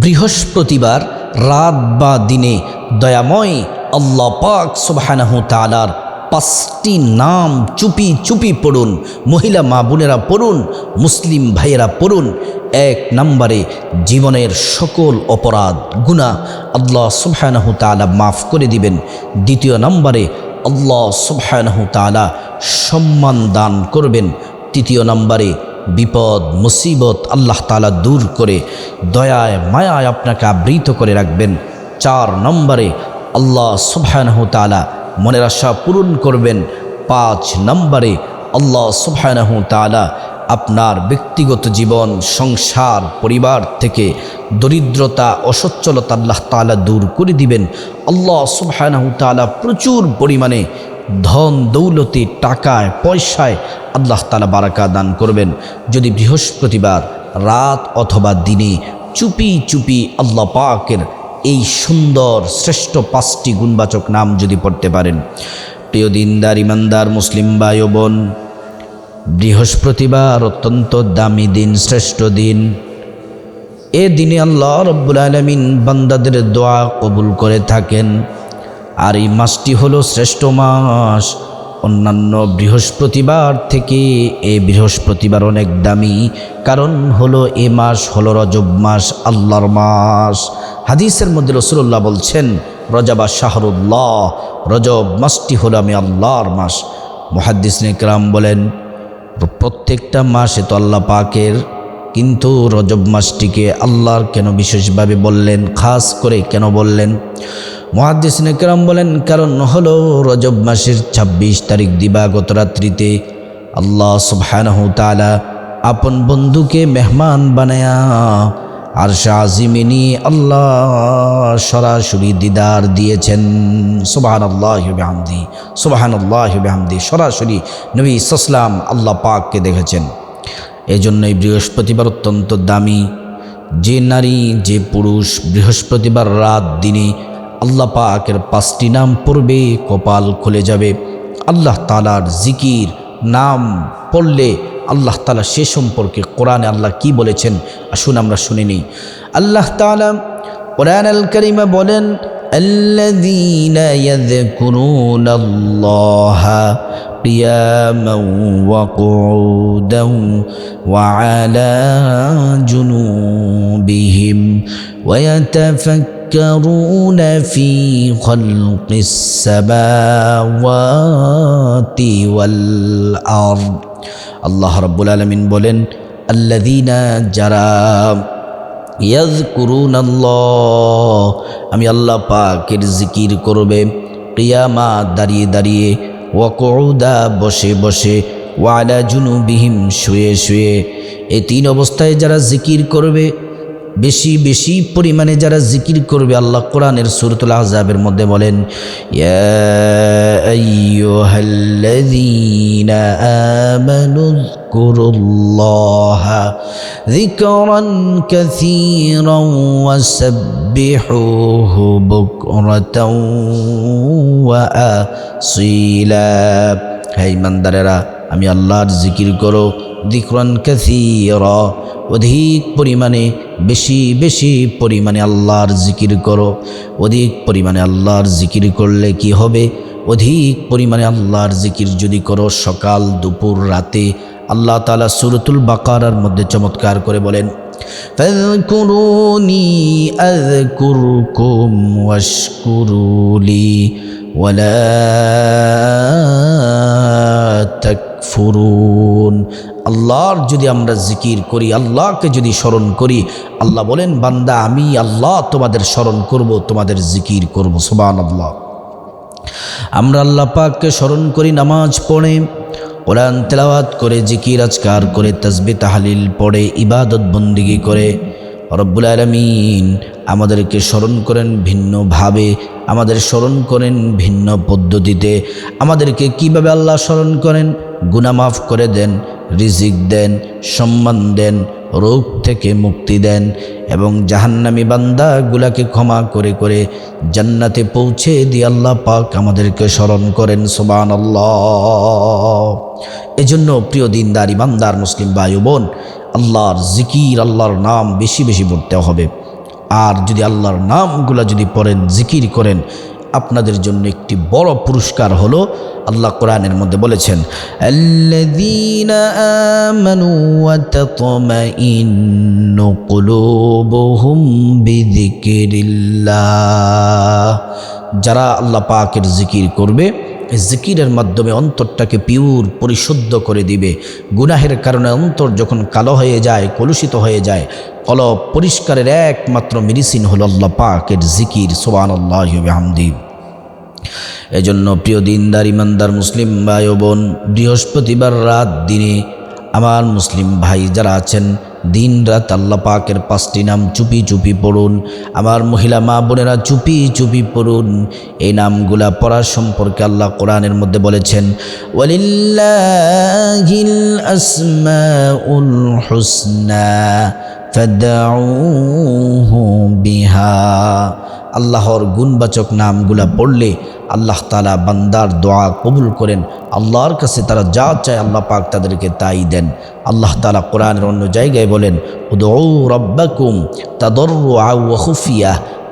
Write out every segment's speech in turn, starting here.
বৃহস্পতিবার রাত বা দিনে দয়াময় আল্লাহ পাক সুবাহানাহু তালার পাঁচটি নাম চুপি চুপি পড়ুন, মহিলা মা বোনেরা পড়ুন, মুসলিম ভাইয়েরা পড়ুন। এক নম্বরে জীবনের সকল অপরাধ গুণা আল্লাহ সুবহানাহু তালা মাফ করে দিবেন। দ্বিতীয় নম্বরে আল্লাহ সুবহানাহু তালা সম্মান দান করবেন। তৃতীয় নম্বরে বিপদ, মুসিবত আল্লাহ তালা দূর করে, দয়ায়, মায়ায় আপনাকে আবৃত করে রাখবেন। চার নম্বরে আল্লাহ সুবহানাহু তালা মনের আশা পূরণ করবেন। পাঁচ নম্বরে আল্লাহ সুবহানাহু তালা আপনার ব্যক্তিগত জীবন, সংসার, পরিবার থেকে দরিদ্রতা, অসচ্ছলতা আল্লাহ তালা দূর করে দিবেন। আল্লাহ সুবহানাহু তালা প্রচুর পরিমাণে ধন, দৌলতে, টাকায়, পয়সায় আল্লাহ তালা বারাকা দান করবেন। যদি বৃহস্পতিবার রাত অথবা দিনে চুপি চুপি আল্লাহ পাকের এই সুন্দর শ্রেষ্ঠ পাঁচটি গুণবাচক নাম যদি পড়তে পারেন। প্রিয় দিনদার, ইমানদার, মুসলিম ও বোন, বৃহস্পতিবার অত্যন্ত দামি দিন, শ্রেষ্ঠ দিন। এ দিনে আল্লাহ রব্বুল আলমিন বান্দাদের দোয়া কবুল করে থাকেন। আর এই মাসটি হলো শ্রেষ্ঠ মাস। অন্যান্য বৃহস্পতিবার থেকে এ বৃহস্পতিবার অনেক দামি। কারণ হলো এ মাস হলো রজব মাস, আল্লাহর মাস। হাদিসের মধ্যে রসুল্লাহ বলছেন, রজাবা শাহরুল্লাহ, রজব মাসটি হলো আমি আল্লাহর মাস। মহাদ্দিস ইকরাম বলেন, প্রত্যেকটা মাসে তো আল্লাহ পাকের, কিন্তু রজব মাসটিকে আল্লাহর কেন বিশেষভাবে বললেন, খাস করে কেন বললেন? মহাদ্দিস নেকরাম বলেন, কারণ হলো রজব মাসের ২৬ তারিখ দিবাগত রাত্রিতে আল্লাহ সুবহানাহু আপন বন্ধুকে মেহমান বানায়া আর শাহিমিনী আল্লাহ সরাসরি দিদার দিয়েছেন। সুবাহান আল্লাহ হামদি সুবাহান আল্লাহ হামদি সরাসরি নবী ইসলাম আল্লাহ পাককে দেখেছেন। এই জন্যই বৃহস্পতিবার অত্যন্ত দামি। যে নারী, যে পুরুষ বৃহস্পতিবার রাত দিনে আল্লাহ পাকের পাঁচটি নাম পড়বে কপাল খুলে যাবে আল্লাহ তালার জিকির নাম পড়লে আল্লাহ তালা সে সম্পর্কে কোরআনে আল্লাহ কি বলেছেন আসুন আমরা শুনে নিই আল্লাহ তালা কোরআন আল করিমা বলেন الذين يذكرون الله قياما وقعودا وعلى جنوبهم ويتفكرون في خلق السماوات والأرض আল্লাহ রব্বুল আলমিন বলেন আল্লাদিনা যারা ইয়াজ করুন আল্লাহ আমি আল্লাহ পাকের জিকির করবে কিয়ামা দাঁড়িয়ে দাঁড়িয়ে ওয়াকৌদা বসে বসে ওয়ালা জুনুবিহিম শুয়ে শুয়ে এই তিন অবস্থায় যারা জিকির করবে বেশি বেশি পরিমাণে যারা জিকির করবে আল্লাহ কোরআনের সুরতুল আজাবের মধ্যে বলেন ذكرا كثيرا وسبحوه بكرة وأصيلا هاي মন্দারেরা আমি আল্লাহর জিকির করো দিকরান কাসীর অধিক পরিমাণে বেশি বেশি পরিমাণে আল্লাহর জিকির করো অধিক পরিমাণে আল্লাহর জিকির করলে কি হবে অধিক পরিমাণে আল্লাহর জিকির যদি করো সকাল দুপুর রাতে আল্লাহ তালা সুরতুল বাকারার মধ্যে চমৎকার করে বলেন فاذكروني أذكركم واشكروا لي ولا ফুরুন আল্লাহর যদি আমরা জিকির করি, আল্লাহকে যদি স্মরণ করি, আল্লাহ বলেন, বান্দা, আমি আল্লাহ তোমাদের স্মরণ করব, তোমাদের জিকির করব সুবান আল্লাহ আমরা আল্লাহ পাককে স্মরণ করি, নামাজ পড়ে, কোরআন তেলাওয়াত করে, জিকির আজকার করে তসবি তাহালিল পড়ে, ইবাদত বন্দিগি করে। রব্বুল আলমিন আমাদেরকে স্মরণ করেন ভিন্নভাবে, আমাদের স্মরণ করেন ভিন্ন পদ্ধতিতে। আমাদেরকে কীভাবে আল্লাহ স্মরণ করেন? গুনা মাফ করে দেন, রিজিক দেন, সম্মান দেন, রোগ থেকে মুক্তি দেন এবং জাহান্নামি বান্দাগুলাকে ক্ষমা করে করে জান্নাতে পৌঁছে দিয়ে আল্লাহ পাক আমাদেরকে স্মরণ করেন সোবান আল্লাহ এজন্য প্রিয় দিনদার, ইমানদার মুসলিম ভাই বোন, আল্লাহর জিকির আল্লাহর নাম বেশি বেশি পড়তে হবে। আর যদি আল্লাহর নামগুলা যদি পড়েন, জিকির করেন আপনাদের জন্য একটি বড় পুরস্কার হলো আল্লাহ কোরআনের মধ্যে বলেছেন যারা আল্লাহ পাকের জিকির করবে জিকিরের মাধ্যমে অন্তরটাকে পিউর পরিশুদ্ধ করে দিবে। গুনাহের কারণে অন্তর যখন কালো হয়ে যায়, কলুষিত হয়ে যায় কলব পরিষ্কারের একমাত্র মেডিসিন হল আল্লাহ পাকের জিকির সোবান আল্লাহ হামদি এজন্য প্রিয় দিনদার, ইমানদার, মুসলিম ভাই ও বোন বৃহস্পতিবার রাত দিনে আমার মুসলিম ভাই যারা আছেন, দিন রাত আল্লাহ পাকের পাঁচটি নাম চুপি চুপি পড়ুন, আমার মহিলা মা বোনেরা চুপি চুপি পড়ুন, এই নামগুলা পড়ার সম্পর্কে আল্লাহ কোরআনের মধ্যে বলেছেন ফাদউহু আল্লাহর গুণবাচক নামগুলা পড়লে আল্লাহ তালা বান্দার দোয়া কবুল করেন। আল্লাহর কাছে তারা যা চায় আল্লাহ পাক তাদেরকে তাই দেন। আল্লাহ তালা কোরআনের অন্য জায়গায় বলেন তাদর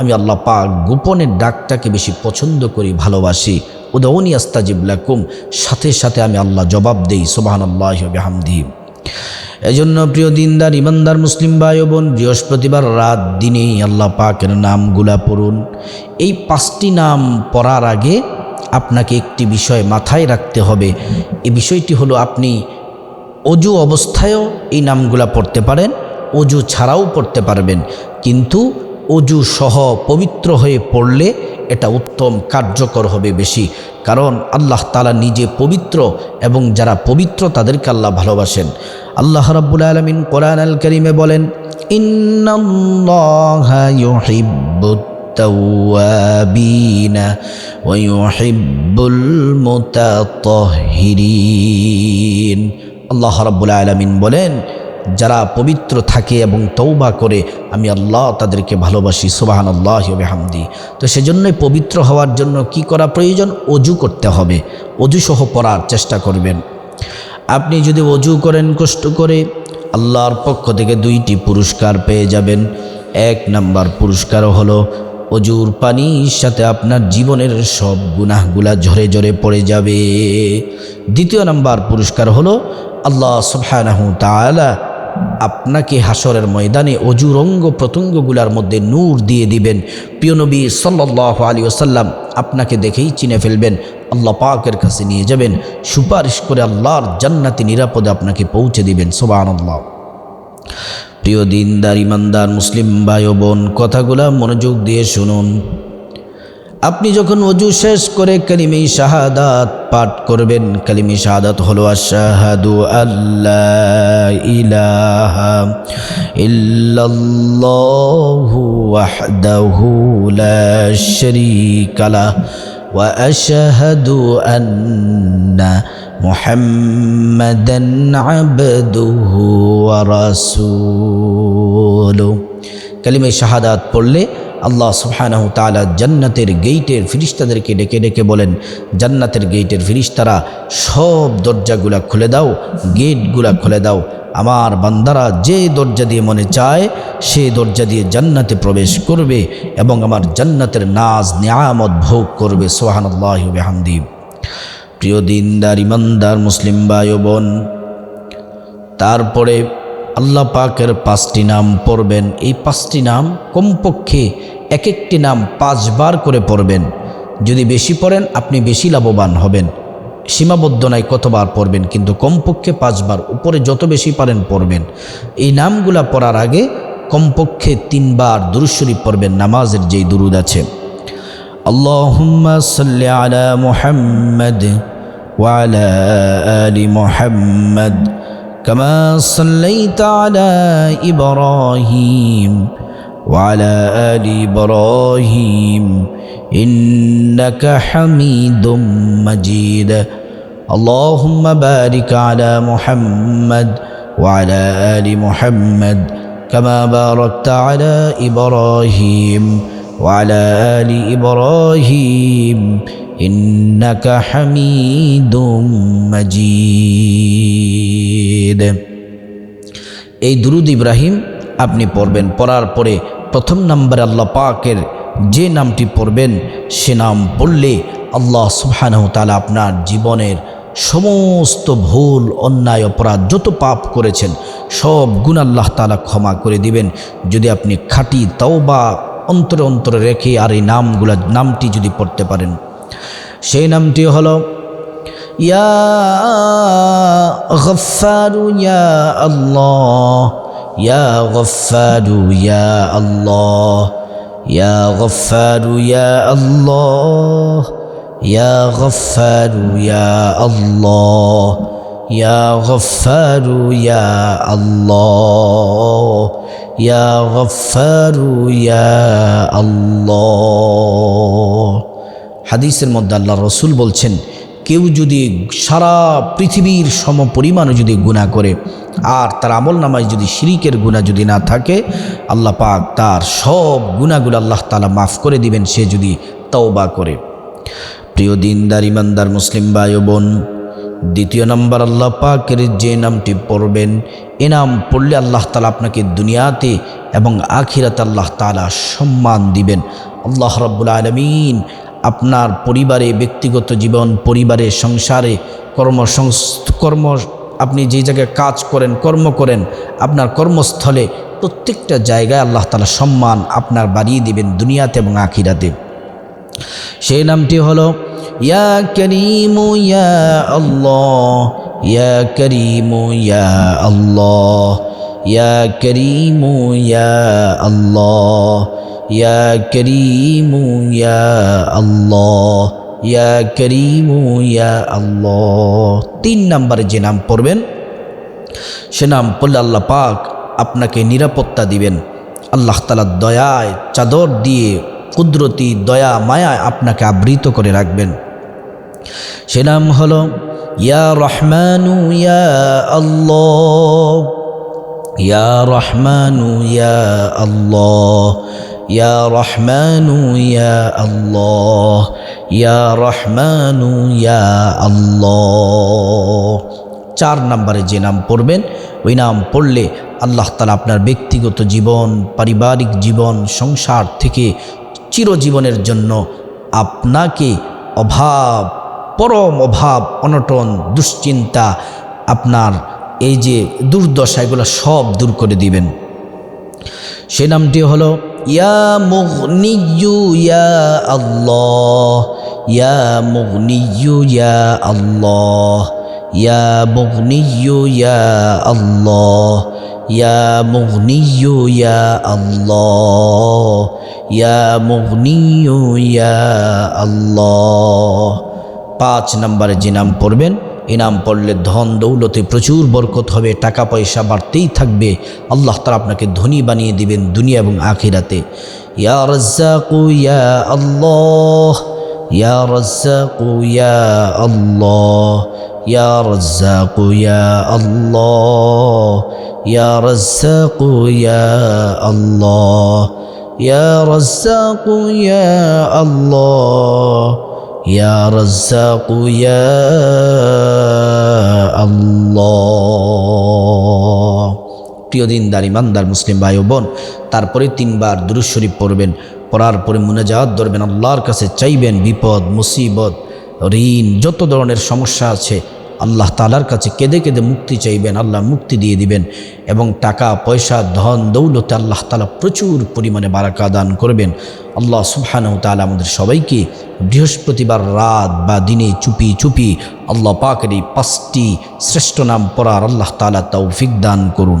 আমি আল্লাহ পাক গোপনের ডাকটাকে বেশি পছন্দ করি, ভালোবাসি। উদৌনি আস্তাজিবলাকুম সাথে সাথে আমি আল্লাহ জবাব দেই সোবাহান আল্লাহ হামদি এজন্য প্রিয় দিনদার, ইমানদার মুসলিম ভাই বোন বৃহস্পতিবার রাত দিনেই আল্লাহ পাকের নামগুলা পড়ুন। এই পাঁচটি নাম পড়ার আগে আপনাকে একটি বিষয় মাথায় রাখতে হবে। এই বিষয়টি হলো, আপনি অজু অবস্থায়ও এই নামগুলা পড়তে পারেন, অজু ছাড়াও পড়তে পারবেন। কিন্তু অজু সহ পবিত্র হয়ে পড়লে এটা উত্তম কার্যকর হবে বেশি। কারণ আল্লাহ তালা নিজে পবিত্র এবং যারা পবিত্র তাদেরকে আল্লাহ ভালোবাসেন আল্লাহ রাব্বুল আলমিন কোরআন আল করিমে বলেন التوابين ويحب المتطهرين আল্লাহ রাব্বুল আলামিন বলেন যারা পবিত্র থাকে এবং তৌবা করে, আমি আল্লাহ তাদেরকে ভালোবাসি সুবাহান আল্লাহ হামদি তো সেজন্যই পবিত্র হওয়ার জন্য কি করা প্রয়োজন? অজু করতে হবে। অজু সহ পড়ার চেষ্টা করবেন। আপনি যদি অজু করেন, কষ্ট করে, আল্লাহর পক্ষ থেকে দুইটি পুরস্কার পেয়ে যাবেন। এক নাম্বার পুরস্কার হলো, অজুর পানির সাথে আপনার জীবনের সব গুনাহগুলা ঝরে ঝরে পড়ে যাবে। দ্বিতীয় নাম্বার পুরস্কার হলো, আল্লাহ সুবহানাহু তাআলা আপনাকে হাসরের ময়দানে অজুর অঙ্গ প্রত্যঙ্গগুলার মধ্যে নূর দিয়ে দিবেন। প্রিয় নবী সাল্লাহ আলী ওসাল্লাম আপনাকে দেখেই চিনে ফেলবেন, আল্লাহ পাকের কাছে নিয়ে যাবেন, সুপারিশ করে আল্লাহর জান্নাতি নিরাপদে আপনাকে পৌঁছে দিবেন সোবান আল্লাহ প্রিয় দিনদার, ইমানদার, মুসলিম ভাই বোন, কথাগুলা মনোযোগ দিয়ে শুনুন। আপনি যখন অজু শেষ করে কালিমি শাহাদাত পাঠ করবেন, কালিমি শাহাদাত হলো আশাহাদু আল্লাহ ইলাহা ইল্লাল্লাহু ওয়াহদাহু লা শারীকা লাহ ওয়া আশহাদু আন্না মুহাম্মাদান আবদুহু ওয়া শাহাদাত পড়লে আল্লাহ সুবহানাহু তাআলা জান্নাতের গেইটের ফিরিস্তাদেরকে ডেকে ডেকে বলেন, জান্নাতের গেইটের ফিরিস্তারা সব দরজাগুলা খুলে দাও, গেটগুলা খুলে দাও। আমার বান্দারা যে দরজা দিয়ে মনে চায়, সে দরজা দিয়ে জান্নাতে প্রবেশ করবে এবং আমার জান্নাতের নাজ নিয়ামত ভোগ করবে। সোহানুল্লাহ হামদি প্রিয় দিনদার, ইমানদার, মুসলিম ও বোন তারপরে আল্লাহ পাকের পাঁচটি নাম পড়বেন। এই পাঁচটি নাম কমপক্ষে এক একটি নাম পাঁচবার করে পড়বেন যদি বেশি পড়েন আপনি বেশি লাভবান হবেন সীমাবদ্ধ নাই কতবার পড়বেন কিন্তু কমপক্ষে পাঁচবার উপরে যত বেশি পারেন পড়বেন এই নামগুলা পড়ার আগে কমপক্ষে তিনবার দুরুশরীফ পড়বেন নামাজের যেই দুরুদ আছে আল্লাহুম্মা সাল্লি আলা মুহাম্মদ ওয়ালা আলি মুহাম্মদ كما صليت على إبراهيم وعلى آل إبراهيم إنك حميد مجيد اللهم بارك على محمد وعلى آل محمد كما باركت على إبراهيم وعلى آل إبراهيم إنك حميد مجيد এই দুরুদ ইব্রাহিম আপনি পড়বেন পড়ার পরে প্রথম নম্বরে আল্লাহ পাকের যে নামটি পড়বেন, সে নাম পড়লে আল্লাহ সুবহানাহ তাআলা আপনার জীবনের সমস্ত ভুল, অন্যায়, অপরাধ যত পাপ করেছেন, সব গুণ আল্লাহ তাআলা ক্ষমা করে দিবেন। যদি আপনি খাঁটি তওবা অন্তরে অন্তরে রেখে আর এই নামগুলা, নামটি যদি পড়তে পারেন, সেই নামটি হলো, ইয়া গফারু ইয়া আল্লাহ। ইয়া গফারু ইয়া আল্লাহ ইয়া গফারু ইয়া আল্লাহ ইয়া গফারু ইয়া আল্লাহ ইয়া গফারু ইয়া আল্লাহ ইয়া গফারু ইয়া আল্লাহ হাদিসের মধ্যে আল্লাহ রসুল বলছেন কেউ যদি সারা পৃথিবীর সম পরিমাণে যদি গুণা করে, আর তার আমল নামায় যদি শিরিকের গুণা যদি না থাকে, আল্লাহ পাক তার সব গুণাগুলো আল্লাহ তালা মাফ করে দিবেন, সে যদি তওবা করে। প্রিয় দিনদার ইমানদার মুসলিম ভাই বোন দ্বিতীয় নম্বর, আল্লাহ পাকের যে নামটি পড়বেন, এ নাম পড়লে আল্লাহ তালা আপনাকে দুনিয়াতে এবং আখিরাতে আল্লাহ তালা সম্মান দিবেন। আল্লাহ রব্বুল আলমিন আপনার পরিবারে, ব্যক্তিগত জীবন, পরিবারে, সংসারে কর্মসংস কর্ম, আপনি যে জায়গায় কাজ করেন, কর্ম করেন, আপনার কর্মস্থলে প্রত্যেকটা জায়গায় আল্লাহ তালা সম্মান আপনার বাড়িয়ে দেবেন দুনিয়াতে এবং আখিরাতে। সেই নামটি হলো, ইয়া করিমু ইয়া আল্লাহ, ইয়া করিমু ইয়া আল্লাহ, ইয়া করিমু ইয়া আল্লাহ ইয়া করিমু ইয়া আল্লাহ, ইয়া করিমু ইয়া আল্লাহ। তিন নম্বরে যে নাম পড়বেন, সে নাম পড়লে আল্লাহ পাক আপনাকে নিরাপত্তা দিবেন। আল্লাহ তালার দয়ায়, চাদর দিয়ে কুদরতি দয়া, মায়ায় আপনাকে আবৃত করে রাখবেন। সে নাম হলো, ইয়া রহমানু ইয়া আল্লাহ, ইয়া রহমানু ইয়া আল্লাহ ইয়া রহমানু ইয়া আল্লাহ ইয়া রহমানু ইয়া আল্লাহ চার নম্বরে যে নাম পড়বেন, ওই নাম পড়লে আল্লাহ তালা আপনার ব্যক্তিগত জীবন, পারিবারিক জীবন, সংসার থেকে চিরজীবনের জন্য আপনাকে অভাব, পরম অভাব, অনটন, দুশ্চিন্তা আপনার এই যে দুর্দশা এগুলো সব দূর করে দিবেন। সে নামটি হলো ইয়া ইয়া ইয়া পাঁচ নম্বরে যে নাম পড়বেন এই নাম পড়লে ধন দৌলতে প্রচুর বরকত হবে, টাকা পয়সা বাড়তেই থাকবে। আল্লাহ তালা আপনাকে ধনী বানিয়ে দিবেন দুনিয়া এবং আখিরাতে। ইয়া রাজ্জাকু, ইয়া আল্লাহ। ইয়া রাজ্জাকু, ইয়া আল্লাহ। ইয়া রাজ্জাকু, ইয়া আল্লাহ। ইয়া রাজ্জাকু, ইয়া আল্লাহ। ইয়া রাজ্জাকু, ইয়া আল্লাহ। ইয়া রাজ্জাকু আল্লাহ প্রিয় দিনদার, ইমানদার মুসলিম ভাই ও বোন, তারপরে তিনবার দুরুজ শরীফ পড়বেন, পড়ার পরে মুনাজাত ধরবেন, আল্লাহর কাছে চাইবেন, বিপদ, মুসিবত, ঋণ, যত ধরনের সমস্যা আছে আল্লাহ তালার কাছে কেঁদে কেঁদে মুক্তি চাইবেন, আল্লাহ মুক্তি দিয়ে দিবেন এবং টাকা, পয়সা, ধন, দৌলতে আল্লাহ তালা প্রচুর পরিমাণে বারাকা দান করবেন। আল্লাহ সুবহানাহু তালা আমাদের সবাইকে বৃহস্পতিবার রাত বা দিনে চুপি চুপি আল্লাহ পাকের এই পাঁচটি শ্রেষ্ঠ নাম পড়ার আল্লাহ তালা তৌফিক দান করুন।